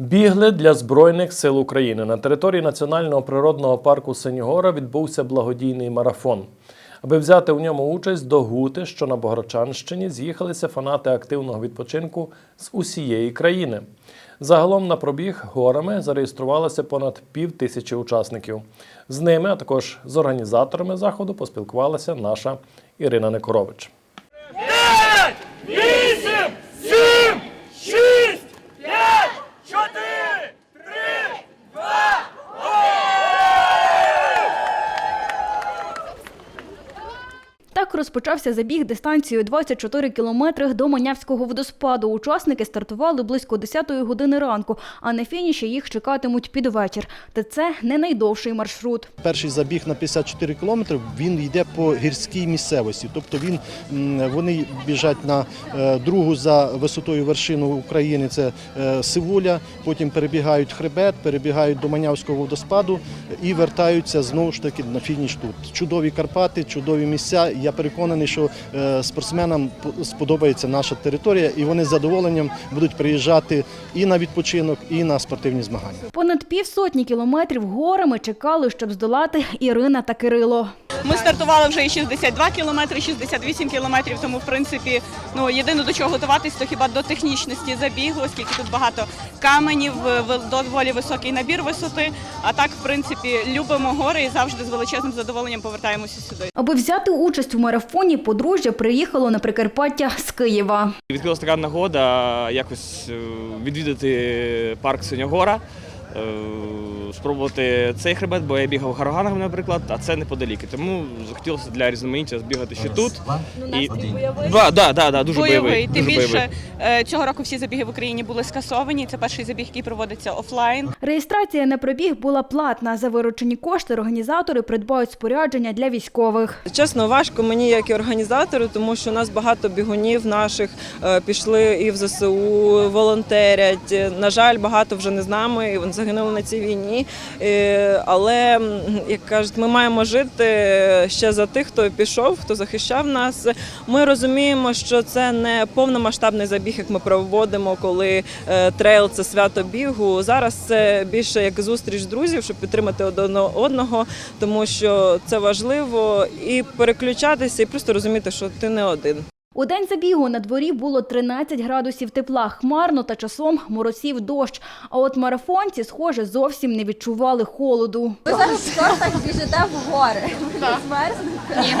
Бігли для Збройних сил України на території Національного природного парку Синігора відбувся благодійний марафон. Аби взяти у ньому участь до Гути, що на Богородчанщині, з'їхалися фанати активного відпочинку з усієї країни. Загалом на пробіг горами зареєструвалося понад пів тисячі учасників. З ними, а також з організаторами заходу, поспілкувалася наша Ірина Некорович. Розпочався забіг дистанцією 24 кілометри до Манявського водоспаду. Учасники стартували близько 10-ї години ранку, а на фініші їх чекатимуть під вечір. Та це не найдовший маршрут. Перший забіг на 54 кілометри він йде по гірській місцевості. Тобто він, вони біжать на е, другу за висотою вершину України, це е, Сивуля, потім перебігають хребет, перебігають до Манявського водоспаду і вертаються знову ж таки на фініш тут. Чудові Карпати, чудові місця. Я переконаний, що е, спортсменам по- сподобається наша територія, і вони з задоволенням будуть приїжджати і на відпочинок, і на спортивні змагання. Понад півсотні кілометрів горами чекали, щоб здолати Ірина та Кирило. Ми стартували вже і 62 кілометри, 68 кілометрів. Тому, в принципі, ну єдине до чого готуватись, то хіба до технічності забігу, оскільки тут багато каменів, доволі високий набір висоти. А так, в принципі, любимо гори і завжди з величезним задоволенням повертаємося сюди. Аби взяти участь у марафоні, подружжя приїхало на Прикарпаття з Києва. Відкрилася така нагода якось е, відвідати парк Синьогора, е, спробувати цей хребет, бо я бігав в Гараганах, наприклад, а це неподалік. Тому захотілося для різноманіття збігати ще тут. І... Да, да, да, да, дуже бойовий. бойовий. Тим дуже більше бойовий. е, цього року всі забіги в Україні були скасовані. Це перший забіг, який проводиться офлайн. Реєстрація на пробіг була платна. За виручені кошти організатори придбають спорядження для військових. Чесно, важко мені як і організатору, тому що у нас багато бігунів наших е, пішли і в ЗСУ, волонтерять. Е, На жаль, багато вже не з нами, і вони загинули на цій війні. Е, Але як кажуть, ми маємо жити ще за тих, хто пішов, хто захищав нас. Ми розуміємо, що це не повномасштабний забіг, як ми проводимо, коли е, трейл це свято бігу. Зараз це більше як зустріч друзів, щоб підтримати одного, тому що це важливо і переключатися, і просто розуміти, що ти не один. У день забігу на дворі було 13 градусів тепла, хмарно та часом моросів дощ. А от марафонці, схоже, зовсім не відчували холоду. Ви зараз в шортах біжите в гори. Ви не змерзнете?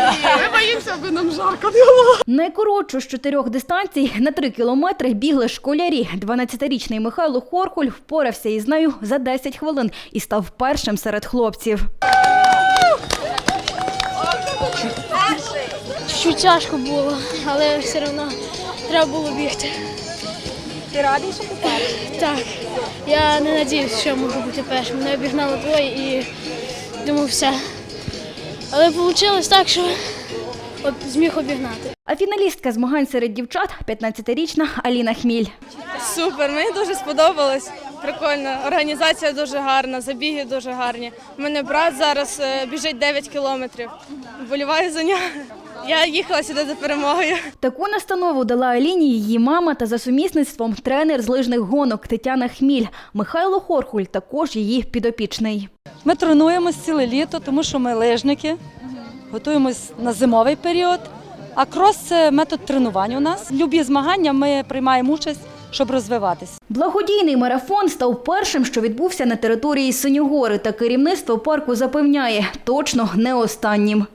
Найкоротшу з чотирьох дистанцій на три кілометри бігли школярі. 12-річний Михайло Хорхуль впорався із нею за 10 хвилин і став першим серед хлопців. Чуть тяжко було, але все одно треба було бігти. Ти радий, що ти перший? Так, я не надіюсь, що я можу бути першим. Мене обігнали двоє і думав все. Але вийшло так, що от зміг обігнати. А фіналістка змагань серед дівчат 15-річна Аліна Хміль. Супер, мені дуже сподобалось. Прикольно. Організація дуже гарна, забіги дуже гарні. У мене брат зараз е, біжить 9 кілометрів. Боліваю за нього. Я їхала сюди за перемогою. Таку настанову дала Аліні її мама та за сумісництвом тренер з лижних гонок Тетяна Хміль. Михайло Хорхуль також її підопічний. Ми тренуємось ціле літо, тому що ми лижники, готуємось на зимовий період. А крос це метод тренування у нас. Любі змагання ми приймаємо участь, щоб розвиватися. Благодійний марафон став першим, що відбувся на території Синьогори. Та керівництво парку запевняє, точно не останнім.